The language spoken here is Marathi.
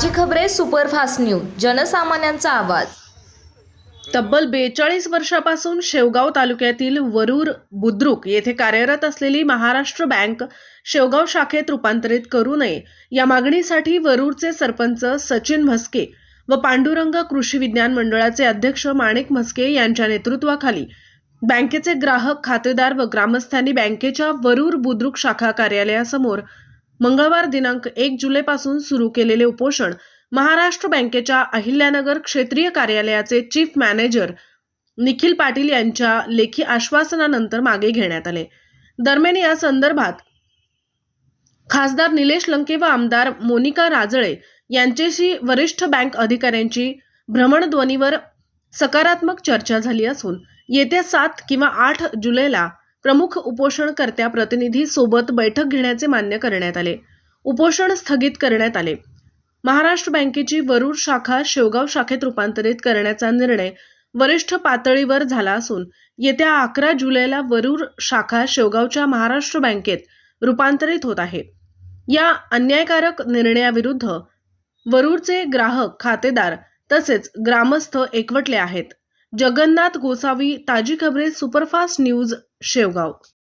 सुपरफास्ट न्यूज जनसामान्यांचा आवाज. तब्बल बेचाळीस वर्षापासून शेवगाव तालुक्यातील वरूर बुद्रुक येथे कार्यरत असलेली महाराष्ट्र बँक शेवगाव शाखेत रूपांतरित करू नये. या मागणीसाठी वरूरचे सरपंच सचिन म्हस्के व पांडुरंग कृषी विज्ञान मंडळाचे अध्यक्ष माणिक म्हस्के यांच्या नेतृत्वाखाली बँकेचे ग्राहक खातेदार व ग्रामस्थांनी बँकेच्या वरूर बुद्रुक शाखा कार्यालयासमोर मंगळवार दिनांक एक जुलैपासून सुरू केलेले उपोषण महाराष्ट्र बँकेच्या अहिल्यानगर क्षेत्रीय कार्यालयाचे चीफ मॅनेजर निखिल पाटील यांच्या लेखी आश्वासनानंतर मागे घेण्यात आले. दरम्यान या संदर्भात खासदार निलेश लंके व आमदार मोनिका राजळे यांच्याशी वरिष्ठ बँक अधिकाऱ्यांची भ्रमणध्वनीवर सकारात्मक चर्चा झाली असून येत्या सात किंवा आठ जुलैला प्रमुख उपोषणकर्त्या प्रतिनिधी सोबत बैठक घेण्याचे मान्य करण्यात आले. उपोषण स्थगित करण्यात आले. महाराष्ट्र बँकेची वरुड शाखा शेवगाव शाखेत रूपांतरित करण्याचा निर्णय वरिष्ठ पातळीवर झाला असून येत्या अकरा जुलैला वरूर शाखा शेवगावच्या महाराष्ट्र बँकेत रूपांतरित होत आहे. या अन्यायकारक निर्णयाविरुद्ध वरुडचे ग्राहक खातेदार तसेच ग्रामस्थ एकवटले आहेत. जगन्नाथ गोसावी ताजी खबरे सुपरफास्ट न्यूज शेवगाव.